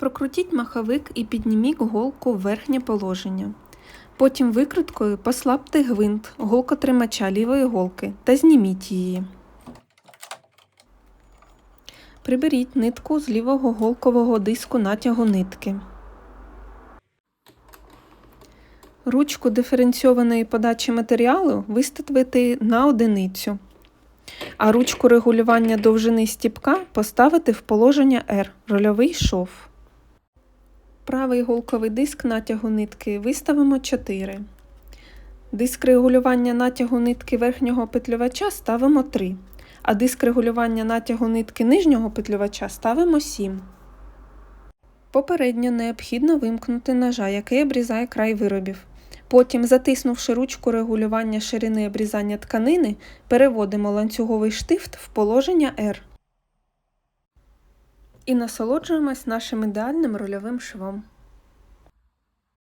Прокрутіть маховик і підніміть голку в верхнє положення. Потім викруткою послабте гвинт голкотримача лівої голки та зніміть її. Приберіть нитку з лівого голкового диску натягу нитки. Ручку диференційованої подачі матеріалу виставити на одиницю, а ручку регулювання довжини стіпка поставити в положення R рольовий шов. Правий голковий диск натягу нитки виставимо 4. Диск регулювання натягу нитки верхнього петлювача ставимо 3, а диск регулювання натягу нитки нижнього петлювача ставимо 7. Попередньо необхідно вимкнути ножа, який обрізає край виробів. Потім, затиснувши ручку регулювання ширини обрізання тканини, переводимо ланцюговий штифт в положення R. І насолоджуємось нашим ідеальним рольовим швом.